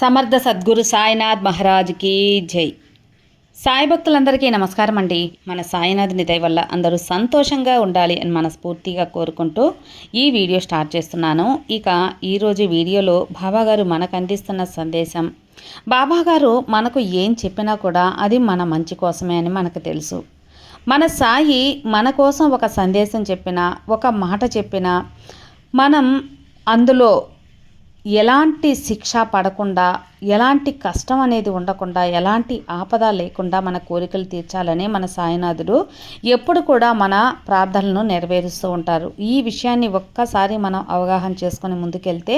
సమర్థ సద్గురు సాయినాథ్ మహారాజ్కి జై. సాయి భక్తులందరికీ నమస్కారం అండి. మన సాయినాథుని దయ వల్ల అందరూ సంతోషంగా ఉండాలి అని మనస్ఫూర్తిగా కోరుకుంటూ ఈ వీడియో స్టార్ట్ చేస్తున్నాను. ఇక ఈరోజు వీడియోలో బాబాగారు మనకు అందిస్తున్న సందేశం. బాబాగారు మనకు ఏం చెప్పినా కూడా అది మన మంచి కోసమే అని మనకు తెలుసు. మన సాయి మన కోసం ఒక సందేశం చెప్పినా ఒక మాట చెప్పినా మనం అందులో ఎలాంటి శిక్ష పడకుండా ఎలాంటి కష్టం అనేది ఉండకుండా ఎలాంటి ఆపద లేకుండా మన కోరికలు తీర్చాలని మన సాయినాథుడు ఎప్పుడు కూడా మన ప్రార్థనలను నెరవేరుస్తూ ఉంటారు. ఈ విషయాన్ని ఒక్కసారి మనం అవగాహన చేసుకొని ముందుకెళ్తే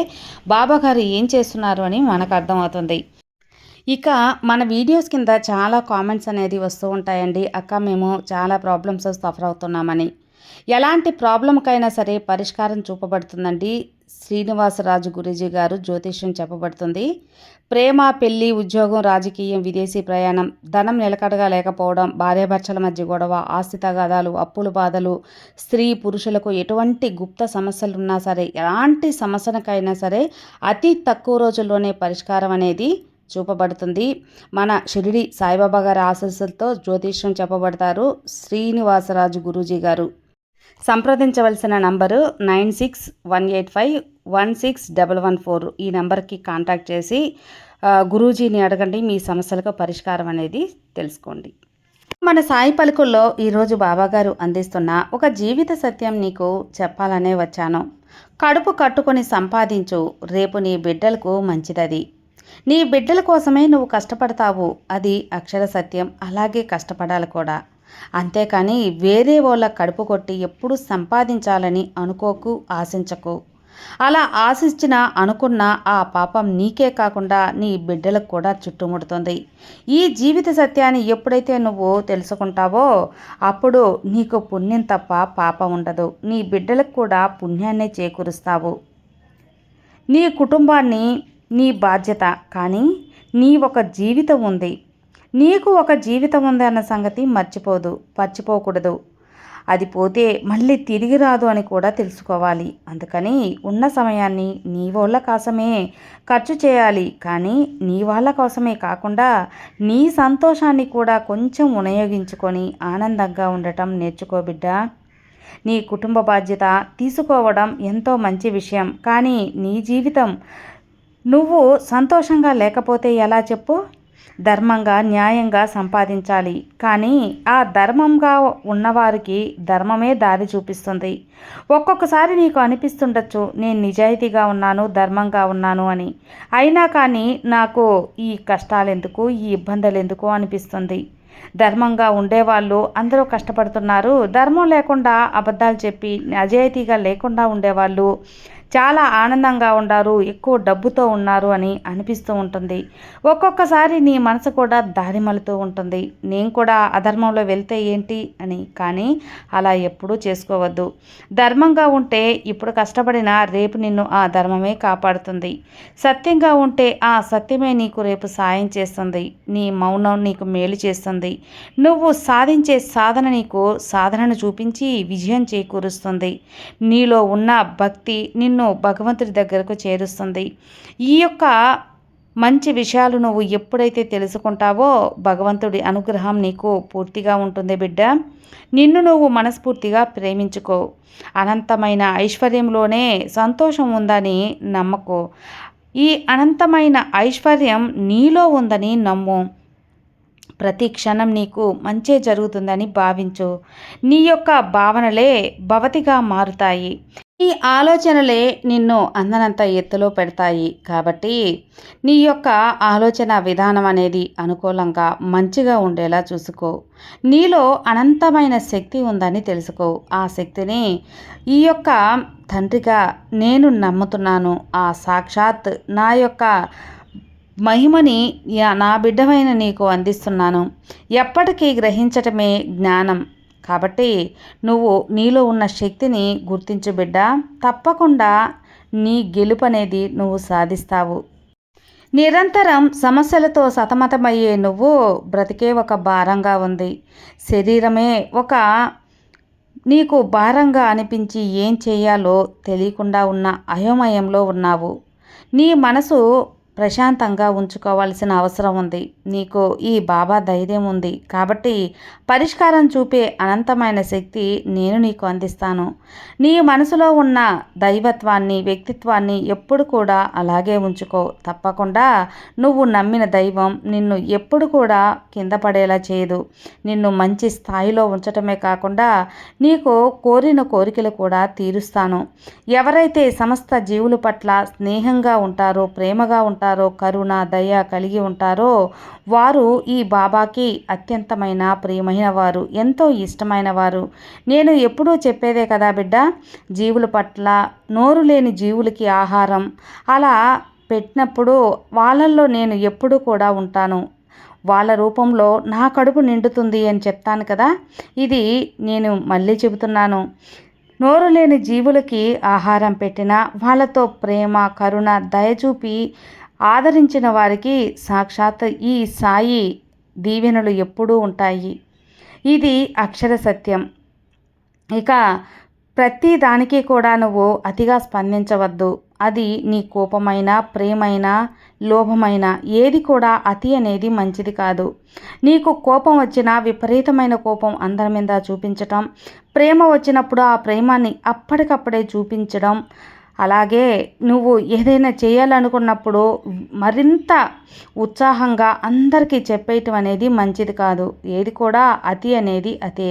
బాబా గారు ఏం చేస్తున్నారు అని మనకు అర్థమవుతుంది. ఇక మన వీడియోస్ కింద చాలా కామెంట్స్ అనేది వస్తూ ఉంటాయండి. అక్క మేము చాలా ప్రాబ్లమ్స్ సఫర్ అవుతున్నామని. ఎలాంటి ప్రాబ్లంకైనా సరే పరిష్కారం చూపబడుతుందండి. శ్రీనివాసరాజు గురూజీ గారు జ్యోతిష్యం చెప్పబడుతుంది. ప్రేమ పెళ్ళి ఉద్యోగం రాజకీయం విదేశీ ప్రయాణం ధనం నిలకడగా లేకపోవడం భార్యాభర్తల మధ్య గొడవ ఆస్తి తగాదాలు అప్పుల బాధలు స్త్రీ పురుషులకు ఎటువంటి గుప్త సమస్యలు ఉన్నా సరే ఎలాంటి సమస్యలకైనా సరే అతి తక్కువ రోజుల్లోనే పరిష్కారం అనేది చూపబడుతుంది. మన షిరిడి సాయిబాబా గారి ఆశస్సులతో జ్యోతిష్యం చెప్పబడతారు శ్రీనివాసరాజు గురూజీ గారు. సంప్రదించవలసిన number nine six one eight five one six double one four. ఈ నెంబర్కి కాంటాక్ట్ చేసి గురూజీని అడగండి మీ సమస్యలకు పరిష్కారం అనేది తెలుసుకోండి. మన సాయి పలుకుల్లో ఈరోజు బాబాగారు అందిస్తున్న ఒక జీవిత సత్యం నీకు చెప్పాలనే వచ్చాను. కడుపు కట్టుకొని సంపాదించు రేపు నీ బిడ్డలకు మంచిదది. నీ బిడ్డల కోసమే నువ్వు కష్టపడతావు అది అక్షర సత్యం అలాగే కష్టపడాలి కూడా. అంతేకాని వేరే వాళ్ళ కడుపు కొట్టి ఎప్పుడు సంపాదించాలని అనుకోకు ఆశించకు. అలా ఆశించిన అనుకున్న ఆ పాపం నీకే కాకుండా నీ బిడ్డలకు కూడా చుట్టుముడుతుంది. ఈ జీవిత సత్యాన్ని ఎప్పుడైతే నువ్వు తెలుసుకుంటావో అప్పుడు నీకు పుణ్యం తప్ప పాపం ఉండదు. నీ బిడ్డలకు కూడా పుణ్యాన్నే చేకూరుస్తావు. నీ కుటుంబాన్ని నీ బాధ్యత కానీ నీ ఒక జీవితం ఉంది. నీకు ఒక జీవితం ఉందన్న సంగతి మర్చిపోదు మర్చిపోకూడదు. అది పోతే మళ్ళీ తిరిగి రాదు అని కూడా తెలుసుకోవాలి. అందుకని ఉన్న సమయాన్ని నీ వాళ్ళ కోసమే ఖర్చు చేయాలి. కానీ నీ వాళ్ళ కోసమే కాకుండా నీ సంతోషాన్ని కూడా కొంచెం వినియోగించుకొని ఆనందంగా ఉండటం నేర్చుకో బిడ్డా. నీ కుటుంబ బాధ్యత తీసుకోవడం ఎంతో మంచి విషయం. కానీ నీ జీవితం నువ్వు సంతోషంగా లేకపోతే ఎలా చెప్పు? ధర్మంగా న్యాయంగా సంపాదించాలి. కానీ ఆ ధర్మంగా ఉన్నవారికి ధర్మమే దారి చూపిస్తుంది. ఒక్కొక్కసారి నీకు అనిపిస్తుండొచ్చు నేను నిజాయితీగా ఉన్నాను ధర్మంగా ఉన్నాను అని. అయినా కానీ నాకు ఈ కష్టాలు ఎందుకు ఈ ఇబ్బందులు ఎందుకు అనిపిస్తుంది. ధర్మంగా ఉండేవాళ్ళు అందరూ కష్టపడుతున్నారు. ధర్మం లేకుండా అబద్ధాలు చెప్పి అజాయితీగా లేకుండా ఉండేవాళ్ళు చాలా ఆనందంగా ఉన్నారు ఎక్కువ డబ్బుతో ఉన్నారు అని అనిపిస్తూ ఉంటుంది. ఒక్కొక్కసారి నీ మనసు కూడా దారి మలుతూ ఉంటుంది. నేను కూడా అధర్మంలో వెళ్తే ఏంటి అని కానీ అలా ఎప్పుడూ చేసుకోవద్దు. ధర్మంగా ఉంటే ఇప్పుడు కష్టపడినా రేపు నిన్ను ఆ ధర్మమే కాపాడుతుంది. సత్యంగా ఉంటే ఆ సత్యమే నీకు రేపు సాయం చేస్తుంది. నీ మౌనం నీకు మేలు చేస్తుంది. నువ్వు సాధించే సాధన నీకు సాధనను చూపించి విజయం చేకూరుస్తుంది. నీలో ఉన్న భక్తి నిన్ను భగవంతుడి దగ్గరకు చేరుస్తుంది. ఈ యొక్క మంచి విషయాలు నువ్వు ఎప్పుడైతే తెలుసుకుంటావో భగవంతుడి అనుగ్రహం నీకు పూర్తిగా ఉంటుంది బిడ్డ. నిన్ను నువ్వు మనస్ఫూర్తిగా ప్రేమించుకో. అనంతమైన ఐశ్వర్యంలోనే సంతోషం ఉందని నమ్మకో. ఈ అనంతమైన ఐశ్వర్యం నీలో ఉందని నమ్ము. ప్రతి క్షణం నీకు మంచే జరుగుతుందని భావించు. నీ యొక్క భావనలే భవతిగా మారుతాయి. ఈ ఆలోచనలే నిన్ను అందనంత ఎత్తులో పెడతాయి కాబట్టి నీ యొక్క ఆలోచన విధానం అనేది అనుకూలంగా మంచిగా ఉండేలా చూసుకో. నీలో అనంతమైన శక్తి ఉందని తెలుసుకో. ఆ శక్తిని ఈ యొక్క తండ్రిగా నేను నమ్ముతున్నాను. ఆ సాక్షాత్ నా యొక్క మహిమని యా- నా బిడ్డమైన నీకు అందిస్తున్నాను. ఎప్పటికీ గ్రహించటమే జ్ఞానం. కాబట్టి నువ్వు నీలో ఉన్న శక్తిని గుర్తించు బిడ్డ. తప్పకుండా నీ గెలుపు అనేది నువ్వు సాధిస్తావు. నిరంతరం సమస్యలతో సతమతమయ్యే నువ్వు బ్రతికే ఒక భారంగా ఉంది. శరీరమే ఒక నీకు భారంగా అనిపించి ఏం చేయాలో తెలియకుండా ఉన్న అయోమయంలో ఉన్నావు. నీ మనసు ప్రశాంతంగా ఉంచుకోవాల్సిన అవసరం ఉంది. నీకు ఈ బాబా ధైర్యం ఉంది. కాబట్టి పరిష్కారం చూపే అనంతమైన శక్తి నేను నీకు అందిస్తాను. నీ మనసులో ఉన్న దైవత్వాన్ని వ్యక్తిత్వాన్ని ఎప్పుడు కూడా అలాగే ఉంచుకో. తప్పకుండా నువ్వు నమ్మిన దైవం నిన్ను ఎప్పుడు కూడా కింద పడేలా చేయదు. నిన్ను మంచి స్థాయిలో ఉంచటమే కాకుండా నీకు కోరిన కోరికలు కూడా తీరుస్తాను. ఎవరైతే సమస్త జీవుల పట్ల స్నేహంగా ఉంటారో ప్రేమగా ఉంటారో కరుణ దయ కలిగి ఉంటారో వారు ఈ బాబాకి అత్యంతమైన ప్రియమైన వారు ఎంతో ఇష్టమైన వారు నేను ఎప్పుడూ చెప్పేదే కదా బిడ్డ జీవుల పట్ల నోరు లేని జీవులకి ఆహారం. అలా పెట్టినప్పుడు వాళ్ళల్లో నేను ఎప్పుడూ కూడా ఉంటాను. వాళ్ళ రూపంలో నా కడుపు నిండుతుంది అని చెప్తాను కదా ఇది నేను మళ్ళీ చెబుతున్నాను. నోరు లేని జీవులకి ఆహారం పెట్టిన వాళ్ళతో ప్రేమ కరుణ దయచూపి ఆదరించిన వారికి సాక్షాత్ ఈ సాయి దీవెనలు ఎప్పుడూ ఉంటాయి. ఇది అక్షర సత్యం. ఇక ప్రతి దానికి కూడా నువ్వు అతిగా స్పందించవద్దు. అది నీ కోపమైన ప్రేమైన లోభమైన ఏది కూడా అతి అనేది మంచిది కాదు. నీకు కోపం వచ్చిన విపరీతమైన కోపం అందరి మీద చూపించటం ప్రేమ వచ్చినప్పుడు ఆ ప్రేమాన్ని అప్పటికప్పుడే చూపించడం అలాగే నువ్వు ఏదైనా చేయాలనుకున్నప్పుడు మరింత ఉత్సాహంగా అందరికీ చెప్పేయటం అనేది మంచిది కాదు. ఏది కూడా అతి అనేది అతే.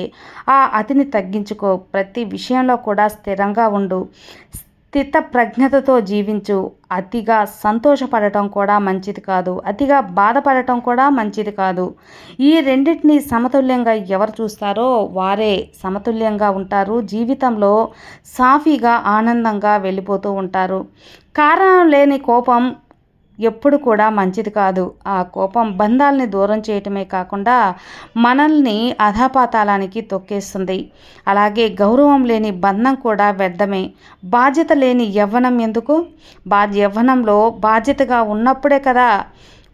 ఆ అతిని తగ్గించుకో. ప్రతి విషయంలో కూడా స్థిరంగా ఉండు. స్థిత ప్రజ్ఞతతో జీవించు. అతిగా సంతోషపడటం కూడా మంచిది కాదు. అతిగా బాధపడటం కూడా మంచిది కాదు. ఈ రెండింటిని సమతుల్యంగా ఎవరు చూస్తారో వారే సమతుల్యంగా ఉంటారు. జీవితంలో సాఫీగా ఆనందంగా వెళ్ళిపోతూ ఉంటారు. కారణం లేని కోపం ఎప్పుడు కూడా మంచిది కాదు. ఆ కోపం బంధాలని దూరం చేయటమే కాకుండా మనల్ని అధాపాతాలానికి తొక్కేస్తుంది. అలాగే గౌరవం లేని బంధం కూడా వ్యర్థమే. బాధ్యత లేని యవ్వనం ఎందుకు? బా యవ్వనంలో బాధ్యతగా ఉన్నప్పుడే కదా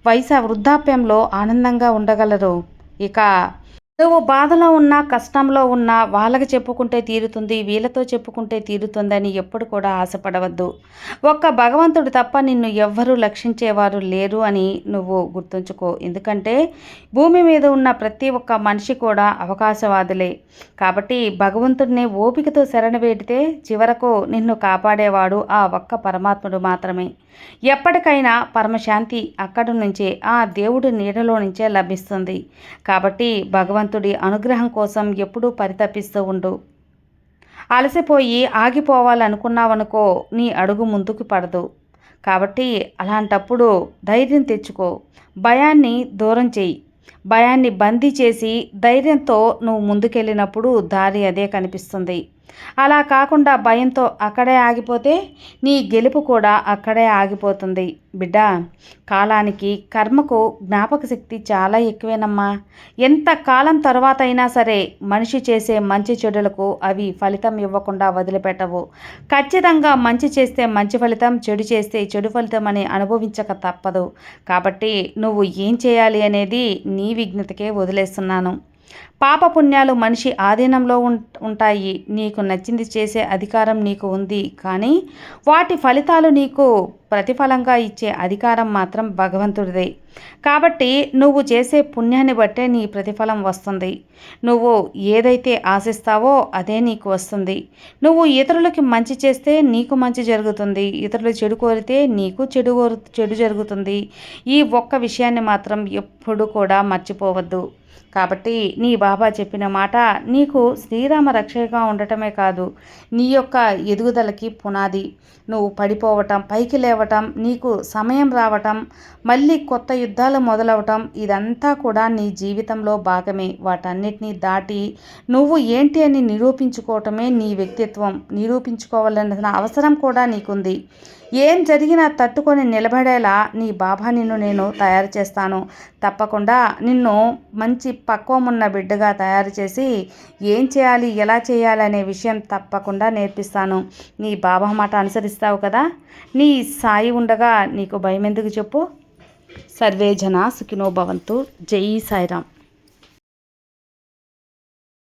వయసు వృద్ధాప్యంలో ఆనందంగా ఉండగలరు. ఇక నువ్వు బాధలో ఉన్నా కష్టంలో ఉన్నా వాళ్ళకి చెప్పుకుంటే తీరుతుంది వీళ్ళతో చెప్పుకుంటే తీరుతుందని ఎప్పుడు కూడా ఆశపడవద్దు. ఒక్క భగవంతుడు తప్ప నిన్ను ఎవ్వరూ లక్షించేవారు లేరు అని నువ్వు గుర్తుంచుకో. ఎందుకంటే భూమి మీద ఉన్న ప్రతి ఒక్క మనిషి కూడా అవకాశవాదులే. కాబట్టి భగవంతుడిని ఓపికతో శరణ వేడితే చివరకు నిన్ను కాపాడేవాడు ఆ ఒక్క పరమాత్ముడు మాత్రమే. ఎప్పటికైనా పరమశాంతి అక్కడి నుంచే ఆ దేవుడి నీడలో నుంచే లభిస్తుంది. కాబట్టి భగవంతు భగవంతుడి అనుగ్రహం కోసం ఎప్పుడూ పరితపిస్తూ ఉండు. అలసిపోయి ఆగిపోవాలనుకున్నావనుకో నీ అడుగు ముందుకు పడదు. కాబట్టి అలాంటప్పుడు ధైర్యం తెచ్చుకో. భయాన్ని దూరం చెయ్యి. భయాన్ని బందీ చేసి ధైర్యంతో నువ్వు ముందుకెళ్ళినప్పుడు దారి అదే కనిపిస్తుంది. అలా కాకుండా భయంతో అక్కడే ఆగిపోతే నీ గెలుపు కూడా అక్కడే ఆగిపోతుంది. బిడ్డ కాలానికి కర్మకు జ్ఞాపక శక్తి చాలా ఎక్కువేనమ్మా. ఎంత కాలం తర్వాత అయినా సరే మనిషి చేసే మంచి చెడులకు అవి ఫలితం ఇవ్వకుండా వదిలిపెట్టవు. ఖచ్చితంగా మంచి చేస్తే మంచి ఫలితం చెడు చేస్తే చెడు ఫలితం అని అనుభవించక తప్పదు. కాబట్టి నువ్వు ఏం చేయాలి అనేది నీ విజ్ఞతకే వదిలేస్తున్నాను. పాపపుణ్యాలు మనిషి ఆధీనంలో ఉంటాయి. నీకు నచ్చింది చేసే అధికారం నీకు ఉంది. కానీ వాటి ఫలితాలు నీకు ప్రతిఫలంగా ఇచ్చే అధికారం మాత్రం భగవంతుడిదే. కాబట్టి నువ్వు చేసే పుణ్యాన్ని బట్టే నీ ప్రతిఫలం వస్తుంది. నువ్వు ఏదైతే ఆశిస్తావో అదే నీకు వస్తుంది. నువ్వు ఇతరులకి మంచి చేస్తే నీకు మంచి జరుగుతుంది. ఇతరులు చెడు కోరితే నీకు చెడు చెడు జరుగుతుంది. ఈ ఒక్క విషయాన్ని మాత్రం ఎప్పుడు కూడా మర్చిపోవద్దు. కాబట్టి నీ బాబా చెప్పిన మాట నీకు శ్రీరామ రక్షగా ఉండటమే కాదు నీ యొక్క ఎదుగుదలకి పునాది. నువ్వు పడిపోవటం పైకి లేవటం నీకు సమయం రావటం మళ్ళీ కొత్త యుద్ధాలు మొదలవటం ఇదంతా కూడా నీ జీవితంలో భాగమే. వాటన్నిటినీ దాటి నువ్వు ఏంటి అని నిరూపించుకోవటమే నీ వ్యక్తిత్వం. నిరూపించుకోవాలన్న అవసరం కూడా నీకుంది. ఏం జరిగినా తట్టుకొని నిలబడేలా నీ బాబా నిన్ను నేను తయారు చేస్తాను. తప్పకుండా నిన్ను మంచి పక్వమున్న బిడ్డగా తయారు చేసి ఏం చేయాలి ఎలా చేయాలి అనే విషయం తప్పకుండా నేర్పిస్తాను. నీ బాబా మాట అనుసరిస్తావు కదా? నీ సాయి ఉండగా నీకు భయం ఎందుకు చెప్పు? సర్వే జన సుఖినో భవంతు. జై సాయిరామ్.